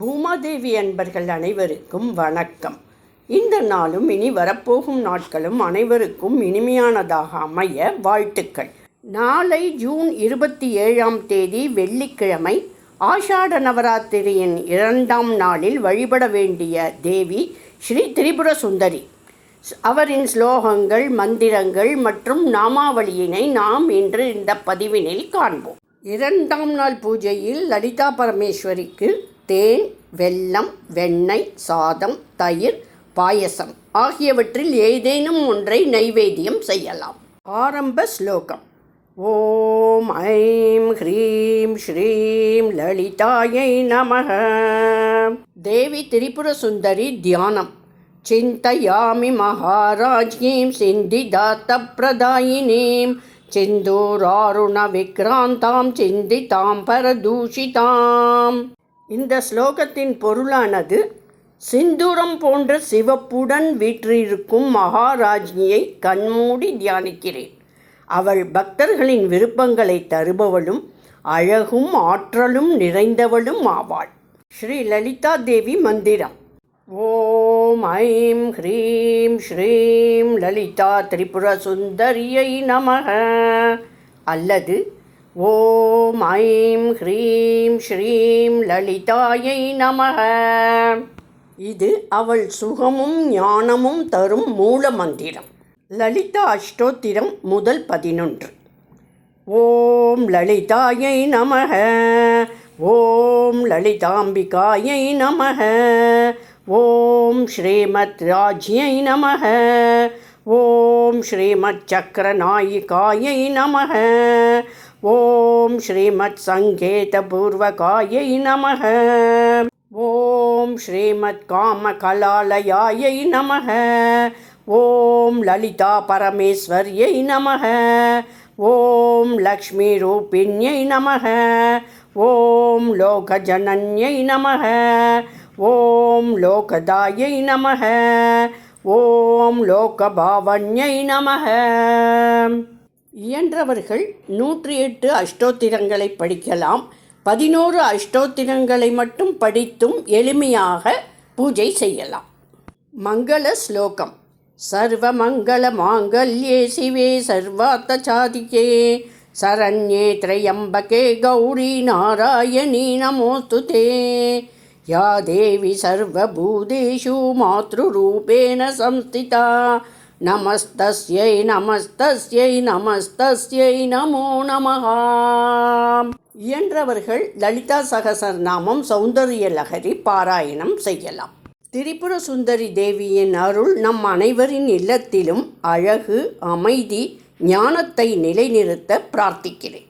பூமாதேவி அன்பர்கள் அனைவருக்கும் வணக்கம். இந்த நாளும் இனி வரப்போகும் நாட்களும் அனைவருக்கும் இனிமையானதாக அமைய வாழ்த்துக்கள். நாளை ஜூன் இருபத்தி ஏழாம் தேதி வெள்ளிக்கிழமை ஆஷாட நவராத்திரியின் இரண்டாம் நாளில் வழிபட வேண்டிய தேவி ஸ்ரீ திரிபுர சுந்தரி. அவரின் ஸ்லோகங்கள் மந்திரங்கள் மற்றும் நாமாவளியினை நாம் இன்று இந்த பதிவினில் காண்போம். இரண்டாம் நாள் பூஜையில் லலிதா பரமேஸ்வரிக்கு தேன் வெல்லம் வெண்ணெய் சாதம் தயிர் பாயசம் ஆகியவற்றில் ஏதேனும் ஒன்றை நைவேத்தியம் செய்யலாம். ஆரம்ப ஸ்லோகம். ஓம் ஐம் ஹ்ரீம் ஸ்ரீம் லலிதாயை நமக. தேவி திரிபுர சுந்தரி தியானம். சிந்தயாமி மகாராஜ்யீம் சிந்திதாத்த பிரதாயினீம் சிந்தூராருண விக்ராந்தாம் சிந்திதாம் பரதூஷிதாம் இந்த ஸ்லோகத்தின் பொருளானது சிந்தூரம் போன்ற சிவப்புடன் வீற்றிருக்கும் மகாராஜ்னியை கண்மூடி தியானிக்கிறேன். அவள் பக்தர்களின் விருப்பங்களை தருபவளும் அழகும் ஆற்றலும் நிறைந்தவளும் ஆவாள். ஸ்ரீ லலிதா தேவி மந்திரம். ஓம் ஐம் ஹ்ரீம் ஸ்ரீம் லலிதா திரிபுர சுந்தரியை நமக. அல்லது ஓம் ஐம் ஹ்ரீம் ஸ்ரீம் லலிதாயை நமக. இது அவள் சுகமும் ஞானமும் தரும் மூல மந்திரம். லலிதா அஷ்டோத்திரம் முதல் பதினொன்று. ஓம் லலிதாயை நமக. ஓம் லலிதாம்பிகாயை நமக. ஓம் ஸ்ரீமத் ராஜ்யை நமக. ஓம் ஸ்ரீமத் சக்கரநாயிகாயை நமக. ஓம் ஸ்ரீமத் சங்கேதபூர்வகாயை நம ஓம் ஸ்ரீமத் காமகலாலயாயை நம ஓம் லலிதா பரமேஸ்வர்யை நம ஓம் லக்ஷ்மி லக்ஷ்மீரூபிண்யை நம ஓம் லோகஜனன்யை நம ஓம் லோகதாயை நமக. ஓம் லோகபாவன்யை நமக. இயன்றவர்கள் நூற்றி எட்டு அஷ்டோத்திரங்களை படிக்கலாம். பதினோரு அஷ்டோத்திரங்களை மட்டும் படித்தும் எளிமையாக பூஜை செய்யலாம். மங்கள ஸ்லோகம். சர்வமங்கள மாங்கல்யே சிவே சர்வார்த்தசாதிகே சரண்யே திரையம்பகே கௌரி நாராயணி நமோஸ்து தே या देवी सर्वभूतेषु मातृरूपेण संस्थिता नमस्तस्यै नमस्तस्यै நமஸ்தஸ்யை நமோ நமஹ இயன்றவர்கள் லலிதா சகசரநாமம் சௌந்தரிய லகரி பாராயணம் செய்யலாம் திரிபுர சுந்தரி தேவியின் அருள் நம் அனைவரின் இல்லத்திலும் அழகு அமைதி ஞானத்தை நிலைநிறுத்த பிரார்த்திக்கிறேன்